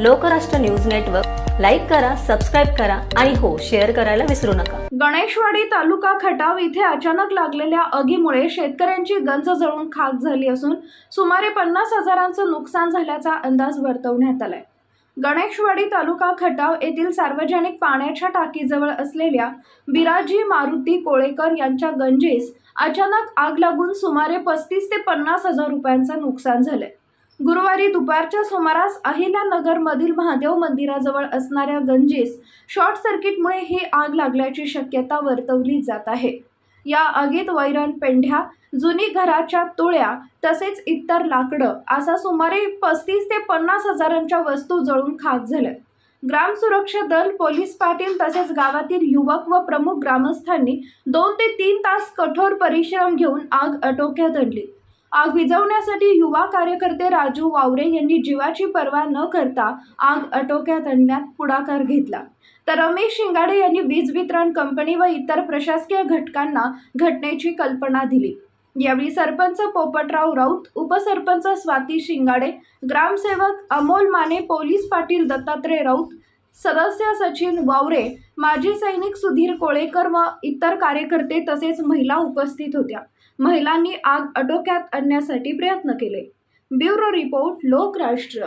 Lokrashtra news network. Like करा subscribe करा आणि हो शेअर करायला विसरू नका. गणेशवाडी तालुका खटाव इथे अचानक लागलेल्या आगीमुळे शेतकऱ्यांची गंज जळून खाक झाली असून सुमारे पन्नास हजारांचं नुकसान झाल्याचा अंदाज वर्तवण्यात आलाय. गणेशवाडी तालुका खटाव येथील सार्वजनिक पाण्याच्या टाकीजवळ असलेल्या बिराजी मारुती कोळेकर यांच्या गंजीस अचानक आग लागून सुमारे पस्तीस ते पन्नास हजार रुपयांचं नुकसान झालंय. गुरुवारी दुपारच्या सुमारास अहिल्यानगरमधील महादेव मंदिराजवळ असणाऱ्या गंजीस शॉर्ट सर्किटमुळे ही आग लागल्याची शक्यता वर्तवली जात आहे. या आगीत वैरण पेंढ्या जुनी घराच्या तुळ्या तसेच इतर लाकडं असा सुमारे पस्तीस ते पन्नास हजारांच्या वस्तू जळून खाक झाल्या. ग्राम सुरक्षा दल पोलीस पाटील तसेच गावातील युवक व प्रमुख ग्रामस्थांनी दोन ते तीन तास कठोर परिश्रम घेऊन आग आटोक्यात आणली. आग विझवण्यासाठी युवा कार्यकर्ते राजू वावरे यांनी जीवाची पर्वा न करता आग आटोक्यात आणण्यात पुढाकार घेतला. तर रमेश शिंगाडे यांनी वीज वितरण कंपनी व इतर प्रशासकीय घटकांना घटनेची कल्पना दिली. यावेळी सरपंच पोपटराव राऊत उपसरपंच स्वाती शिंगाडे ग्रामसेवक अमोल माने पोलीस पाटील दत्तात्रय राऊत सदस्य सचिन वावरे माजी सैनिक सुधीर कोळेकर व इतर कार्यकर्ते तसेच महिला उपस्थित होत्या. महिलांनी आग आटोक्यात आणण्यासाठी प्रयत्न केले. Bureau report Lokrashtra.